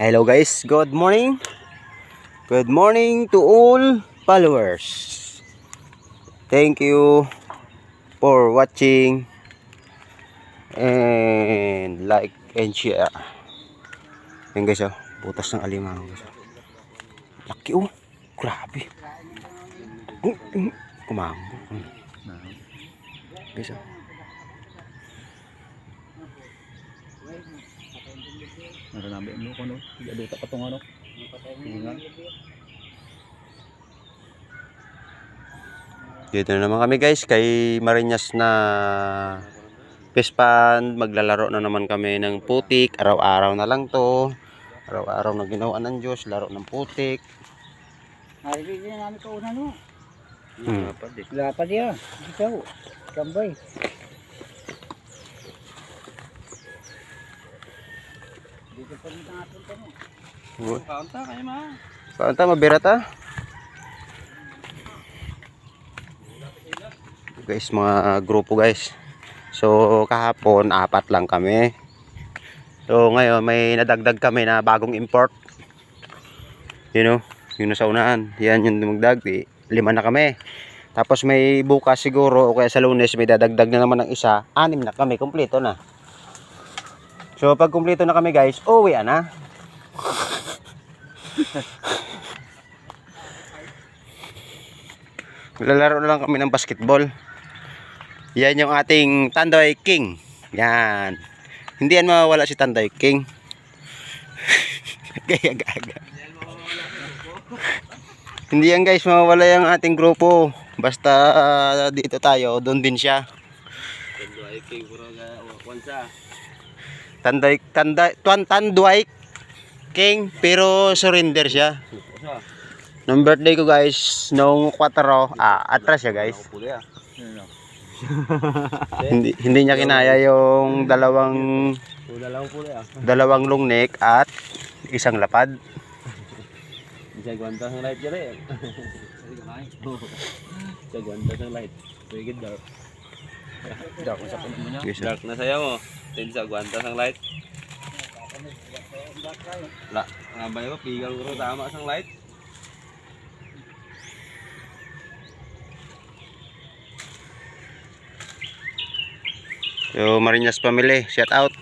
Hello guys, good morning. Good morning to all followers. Thank you for watching and like and share. Yan guys oh, butas ng alimango guys. oh. Laki oh. Grabe. Mm, mm, Kumango. Mm. Guys oh. Naranabi mo ko no. Gaduta pa tong ano. Ingat. Dito na naman kami guys kay Marinas na Pispan. Maglalaro na naman kami ng putik. Araw-araw na lang to. Araw-araw na ginawa ng Diyos. Laro ng putik. Narinig din namin kauna no. Hmm. Lapad eh. Lapad ya. Ikaw. Kambay. Dito pa rin napunta mo. Kaunta kayo ma. Paanta, mabirat. Guys, mga grupo guys. So, kahapon, apat lang kami. So, ngayon, may nadagdag kami na bagong import. You know, yung nasa unahan. Yan yung dumagdag. Lima na kami. Tapos may bukas siguro o kaya sa lunes may dadagdag na naman ng isa. Anim na kami, kumpleto na. So, pag kumpleto na kami guys, uwi na. Lalaro na lang kami ng basketball. Yan yung ating Tandoy King. Yan. Hindi yan mawawala si Tandoy King. Kaya gaga. Hindi yan guys mawawala yung ating grupo. Basta ah, dito tayo, doon din siya. Tendo ay kay puro ga kwansa. Tandoy, Tandoy, Tuan Tandoy King, pero surrender siya. Nung birthday ko guys, nung 4, ah, atras siya guys. Ah. hindi hindi niya kinaya yung dalawang ah. dalawang long neck at isang lapad. Bisa gwanta ng light. Sige kamay. Bisa gwanta ng light. Sige dark. Dark sa puno mo niya. Yes. Dark na saya mo. Tin sa gwanta ng light. La, ngabay ko pigal ko tama sang light. So Marinas family, shout out.